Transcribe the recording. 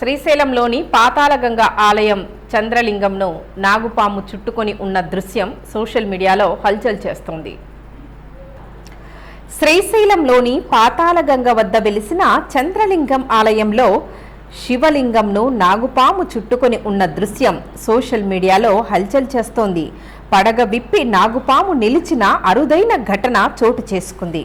శ్రీశైలంలోని పాతాళగంగ ఆలయం చంద్రలింగంను నాగుపాము చుట్టుకొని ఉన్న దృశ్యం సోషల్ మీడియాలో హల్చల్ చేస్తోంది. శ్రీశైలంలోని పాతాళగంగ వద్ద వెలిసిన చంద్రలింగం ఆలయంలో శివలింగంను నాగుపాము చుట్టుకొని ఉన్న దృశ్యం సోషల్ మీడియాలో హల్చల్ చేస్తోంది. పడగ విప్పి నాగుపాము నిలిచిన అరుదైన ఘటన చోటు చేసుకుంది.